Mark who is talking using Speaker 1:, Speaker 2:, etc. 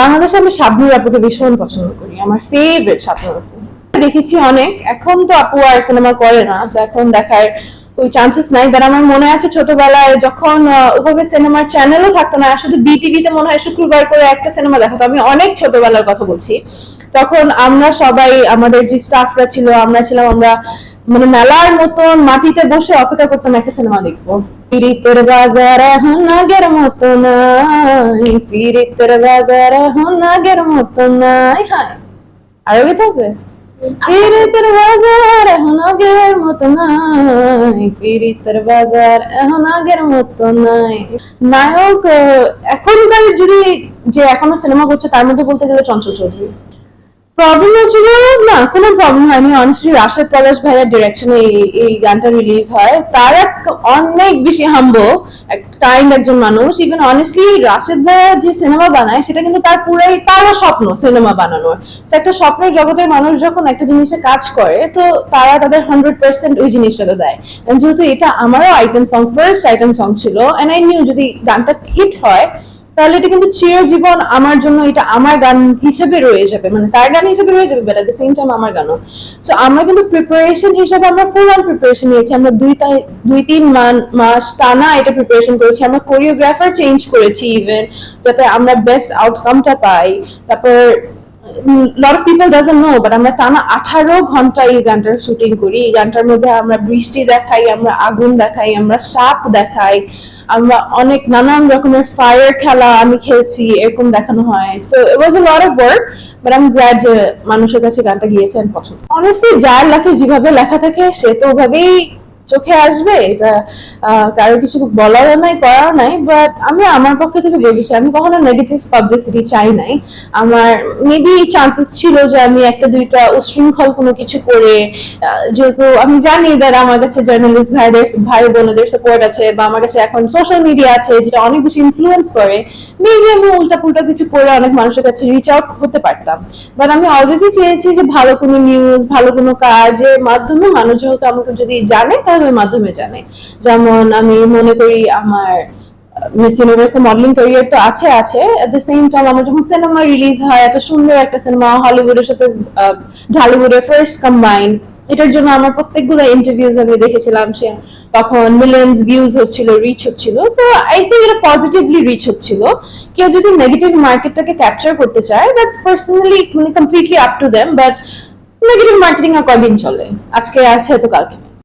Speaker 1: বাংলাদেশে আমি শাবনুর আপুকে ভীষণ পছন্দ করি, আমার ফেভারিট শাবনুর আপু। দেখেছি অনেক, এখন তো আপু আর সিনেমা করে না এখন দেখার ওই চান্সেস নাই বাট আমার মনে আছে ছোটবেলায় যখন ওভাবে সিনেমার চ্যানেলও থাকতো না, শুধু বিটিভিতে মনে হয় শুক্রবার করে একটা সিনেমা দেখাতো, আমি অনেক ছোটবেলার কথা বলছি। তখন আমরা সবাই, আমাদের যে স্টাফরা ছিল, আমরা ছিলাম, আমরা মানে মেলার মতন মাটিতে বসে অপেক্ষা করতাম একটা সিনেমা দেখব। পীড়িতের বাজার এখন আগের মতো নাই পীড়িতের বাজার এখন আগের মতো নাই। হায়, আরও গেতে হবে পীড়িতের বাজার এখন আগের মতো নাই পীড়িতের বাজার এখন আগের মতো নাই। নায়ক, এখনকার যদি যে এখনও সিনেমা করছে, তার মধ্যে বলতে গেলে চঞ্চল চৌধুরী। প্রবলেম হচ্ছিল না, কোনো প্রবলেম হয়নি। অনেস্টলি রাশেদ পলাশ ভাইয়ের ডিরেকশনে এই গানটা রিলিজ হয়। তারা অনেক বেশি হাম্বল কাইন্ড একজন মানুষ। ইভেন অনেস্টলি রাশেদ ভাইয়া যে সিনেমা বানায়, সেটা কিন্তু তার পুরাই, তারও স্বপ্ন সিনেমা বানানোর। একটা স্বপ্নের জগতের মানুষ যখন একটা জিনিসে কাজ করে, তো তারা তাদের হান্ড্রেড পার্সেন্ট ওই জিনিসটাতে দেয়। যেহেতু এটা আমারও item song first item song ছিল এন্ড আই নিউ যদি গানটা হিট হয় তাহলে এটা কিন্তু চিরজীবন আমার জন্য এটা আমার গান হিসেবে রয়ে যাবে মানে তার গান হিসেবে রয়ে যাবে but at the same time আমার গানও। সো আমরা কিন্তু প্রিপারেশন হিসেবে আমরা ফুল অন প্রিপারেশন নিয়েছি, আমরা দুই দুই তিন মাস টানা এটা প্রিপারেশন করেছি, আমরা কোরিওগ্রাফার চেঞ্জ করেছি ইভেন যাতে আমরা বেস্ট আউটকামটা পাই। তারপর lot of people doesn't know but আমরা টানা আঠারো ঘণ্টা এই গানটার শুটিং করি। এই গানটার মধ্যে আমরা বৃষ্টি দেখাই, আমরা আগুন দেখাই, আমরা সাপ দেখাই। আমরা অনেক নানান রকমের ফায়ার খেলা আমি খেলছি, এরকম দেখানো হয়। So it was a lot of work but আমি গ্ল্যাড যে মানুষের কাছে গানটা গিয়েছে পছন্দ। অনেস্টলি যার লাকে যেভাবে লেখা থাকে, সে তো ওভাবেই চোখে আসবে, এটা কারও কিছু বলারও নাই, করারও নাই বাট আমি আমার পক্ষ থেকে বলছি আমি কখনো নেগেটিভ পাবলিসিটি চাই নাই। আমার মেবি চান্সেস ছিল যে আমি একটা দুইটা উশৃঙ্খল কোনো কিছু করে যেহেতু আমি জানি দ্যাট আমার কাছে জার্নালিস্ট ভাইদের, ভাই বোনদের সাপোর্ট আছে বা আমার কাছে এখন সোশ্যাল মিডিয়া আছে যেটা অনেক বেশি ইনফ্লুয়েন্স করে মেবি আমি উল্টা পুল্টা কিছু করে অনেক মানুষের কাছে রিচ আউট হতে পারতাম। বাট আমি অলওয়েজই চেয়েছি যে ভালো কোনো নিউজ ভালো কোনো কাজের মাধ্যমে মানুষ যেহেতু আমাকে যদি জানে, তাহলে ওই মাধ্যমে জানে। যেমন আমি মনে করি আমার মিস ইউনিভার্সে মডেলিং ক্যারিয়ার তো আছে আছে। এট দ্য সেম টাইম আমার যখন সিনেমা রিলিজ হয়, এত সুন্দর একটা সিনেমা হলিউডের সাথে ঢালিউডের ফার্স্ট কম্বাইন এটার জন্য আমার প্রত্যেকগুলো ইন্টারভিউজ আমি দেখেছিলাম, সে তখন মিলিয়ন্স ভিউজ হচ্ছিল রিচ হচ্ছিল। সো আই থিঙ্ক এটা পজিটিভলি রিচ হচ্ছিল। কেউ যদি নেগেটিভ মার্কেটটাকে ক্যাপচার করতে চায় দ্যাটস পার্সোনালি মানে completely up to them but negative marketing আর কদিন চলে? আজকে আছে তো কালকে।